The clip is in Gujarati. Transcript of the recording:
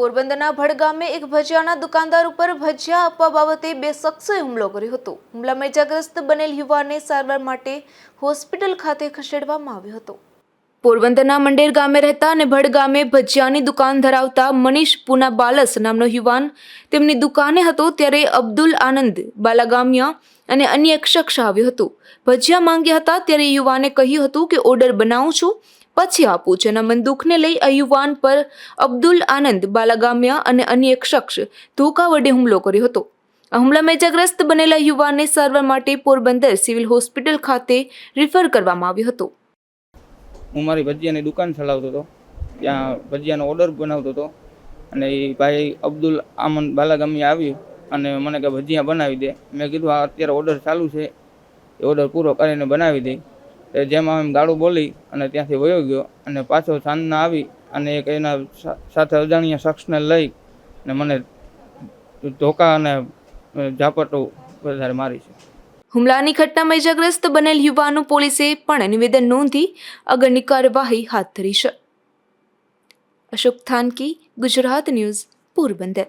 પોરબંદરના ભડગામે એક ભજીયાના દુકાનદાર ઉપર ભજીયા આપવા બાબતે બે શખ્સોએ હુમલો કર્યો હતો. હુમલામાં ઇજાગ્રસ્ત બનેલ યુવાનને સારવાર માટે હોસ્પિટલ ખાતે ખસેડવામાં આવ્યો હતો. પોરબંદરના મંડેર ગામે રહેતા અને ભડ ગામે ભજીયાની દુકાન ધરાવતા મનીષ પૂના બાલસ નામનો યુવાન તેમની દુકાને હતો ત્યારે અબ્દુલ આનંદ બાલાગામિયા અને અન્ય એક શખ્સ આવ્યો હતો. ભજીયા માંગ્યા હતા ત્યારે યુવાને કહ્યું હતું કે, ઓર્ડર બનાવું છું. પછી આપું જેના દુઃખને લઈ આ યુવાન પર અબ્દુલ આનંદ, બાલાગામિયા અને અન્ય એક શખ્સ ધોકા વડે હુમલો કર્યો હતો. આ હુમલામાં ઇજાગ્રસ્ત બનેલા યુવાનને સારવાર માટે પોરબંદર સિવિલ હોસ્પિટલ ખાતે રિફર કરવામાં આવ્યો હતો. હું મારી ભજીયાની દુકાન ચલાવતો હતો. ત્યાં ભજીયાનો ઓર્ડર બનાવતો હતો અને એ ભાઈ અબ્દુલ આમન બાલાગામી આવ્યું અને મને કે ભજીયા બનાવી દે. મેં કીધું આ અત્યારે ઓર્ડર ચાલુ છે. એ ઓર્ડર પૂરો કરીને બનાવી દે. એ જેમાં એમ ગાળું બોલી અને ત્યાંથી વયો ગયો અને પાછો સાંજના આવી અને એક એના સાથે અજાણ્યા શખ્સને લઈ અને મને ધોકા અને ઝાપટું વધારે મારી છે. હુમલાની ઘટનામાં ઇજાગ્રસ્ત બનેલ યુવાનો પોલીસે પણ નિવેદન નોંધી આગળની કાર્યવાહી હાથ ધરી છે. અશોક થાનકી, ગુજરાત ન્યૂઝ, પોરબંદર.